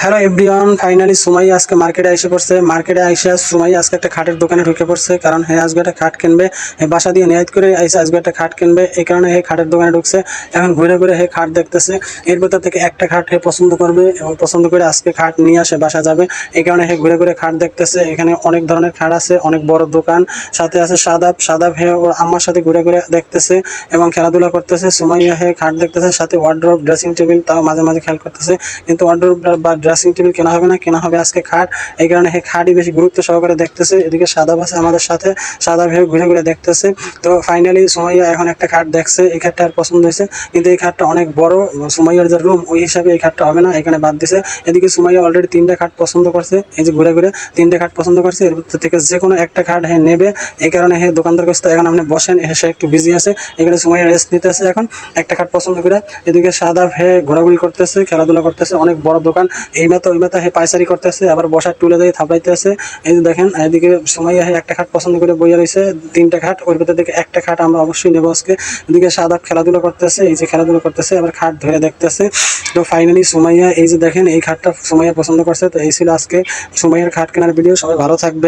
Hello everyone finally সুমাই আজকে মার্কেটে এসে পড়ছে। মার্কেটে এসে সুমাই আজকে একটা খাটের দোকানে ঢুকে পড়ছে, কারণ হ্যাঁ আজকে একটা খাট কিনবে বাসা দিয়ে নিয়াত করে আইসে আজকে একটা খাট কিনবে, এই কারণে হে খাটের দোকানে ঢুকছে। এখন ঘুরে ঘুরে হে খাট দেখতেছে। এর ভেতর থেকে একটা খাট হে পছন্দ করবে এবং পছন্দ করে আজকে খাট নিয়ে আসে, বাসা যাবে। এই কারণে হে ঘুরে ঘুরে খাট দেখতেছে। এখানে অনেক ধরনের খাট আছে, অনেক বড় দোকান। সাথে আছে সাদাব সাদাব হে ওর আম্মার সাথে ঘুরে ঘুরে দেখতেছে এবং খেলাধুলা করতেছে। সুমাইয়া হে খাট দেখতেছে, সাথে ওয়ার্ড্রোব ড্রেসিং টেবিল তাও মাঝে মাঝে খেয়াল করতেছে। কিন্তু ওয়ার্ড্রোব বা ড্রেসিং টেবিল কেনা হবে না, কেনা হবে আজকে খাট। এই কারণে হে খাটই বেশি গুরুত্ব সহকারে দেখতেছে। এদিকে সাদা আছে আমাদের সাথে সাদা ভেবে ঘুরে ঘুরে দেখতেছে। তো ফাইনালি সুমাইয়া এখন একটা খাট দেখছে। এই খাটটা আর পছন্দ হয়েছে। কিন্তু এই খাটটা অনেক বড়। সুমাইয়ার যে রুম ওই হিসাবে এই খাটটা হবে না। এখানে বাদ দিছে। এদিকে সুমাইয়া অলরেডি তিনটা খাট পছন্দ করছে। এই যে ঘুরে ঘুরে তিনটে খাট পছন্দ করছে। এর থেকে যে কোনো একটা খাট হ্যাঁ নেবে। এই কারণে হে দোকানদার কাছে এখন আপনি বসেন, এসে একটু বিজি আছে। এখানে সুমাইয়া রেস্ট নিতেছে এখন। একটা খাট পছন্দ করে। এদিকে সাদা হে ঘোরাঘুরি করতেছে, খেলাধুলা করতেছে। অনেক বড় দোকান। এই মাথা, ওই মাথা হে পাইচারি করতেছে, আবার বসার টুলে দিয়ে থাপাইতে আছে। এই যে দেখেন, এদিকে সময় হে একটা খাট পছন্দ করে বইয়া রয়েছে তিনটা খাট, ওর ভিতর দিকে একটা খাট আমরা অবশ্যই নেব আজকে। এদিকে সাদা খেলাধুলা করতেছে, এই যে খেলাধুলা করতেছে, আবার খাট ধরে দেখতেছে। তো ফাইনালি সুমাইয়া, এই যে দেখেন, এই খাটটা সুমাইয়া পছন্দ করছে, তো এই ছিল আজকে সুমাইয়ার খাট কেনার ভিডিও সবাই ভালো থাকবে